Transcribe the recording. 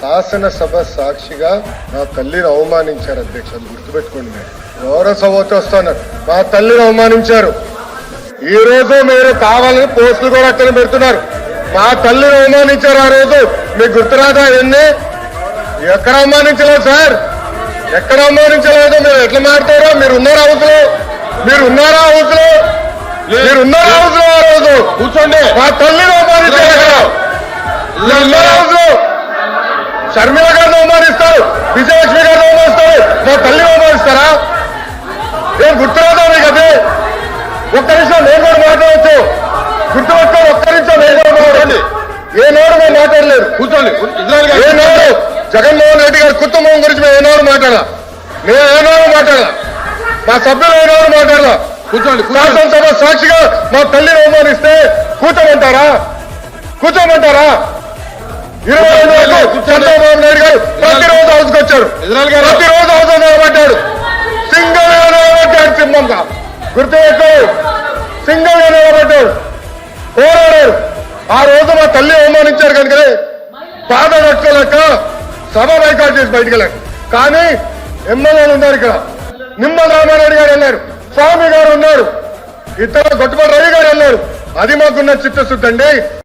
శాసనసభ సాక్షిగా నా తల్లిని అవమానించారు అధ్యక్ష అది గుర్తుపెట్టుకోండి గౌరవ సభతో వస్తున్నారు మా తల్లిని అవమానించారు. ఈ రోజు మీరు కావాలని పోస్టులు కూడా అక్కడ పెడుతున్నారు. మా తల్లిని అవమానించారు ఆ రోజు. మీకు గుర్తురాదా ఎన్ని ఎక్కడ అవమానించలేదు సార్. ఎక్కడ అవమానించలేదు? మీరు ఎట్లా మాడతారో మీరు ఉన్నారా లో మీరు ఉన్నారా లో మీరు ఉన్నారా లో ఆ రోజు? కూర్చోండి. మా తల్లిని అవమానించారు. షర్మిల గారిని అవమానిస్తారు విజయలక్ష్మి గారిని అవమానిస్తారు. మా తల్లిని అవమానిస్తారా? ఏం గుర్తురాదా మీకు అది? ఒక్క నిమిషం నేను కూడా మాట్లాడవచ్చు గుర్తుపెట్టుకోండి ఒక్క నిమిషం నేను కూడా మాట్లాడండి ఏ నోరు మేము మాట్లాడలేదు. కూర్చోండి. ఏ నోరు? జగన్మోహన్ రెడ్డి గారి కుటుంబం గురించి మేము ఏ నోరు మాట్లాడాల? మేము ఏ నోరు మాట్లాడాల? మా సభ్యులు ఏ నోరు మాట్లాడాల? కూర్చోండి. శాసనసభ సాక్షిగా మా తల్లిని అవమానిస్తే కూర్చోమంటారా? కూర్చోమంటారా? ఇరవై ఐదు వరకు చంద్రబాబు నాయుడు గారు ప్రతిరోజు హౌస్కి వచ్చారు ప్రతిరోజు హౌస్ నిలబడ్డాడు. సింగల్గా నిలబడ్డాడు సింహంగా. గుర్తుపెట్టు సింగల్గా నిలబడ్డాడు. పోరాడారు ఆ రోజు మా తల్లి అవమానించారు కనుక బాధ పట్టుకోలేక సభ బైకాట్ చేసి బయటికి వెళ్ళారు. కానీ ఎమ్మెల్యేలు ఉన్నారు ఇక్కడ. నిమ్మల రామారెడ్డి గారు వెళ్ళారు స్వామి గారు ఉన్నారు. ఇతర గొట్టుపడి రవి గారు వెళ్ళారు అది మాకున్న చిత్తశుద్ధి అండి.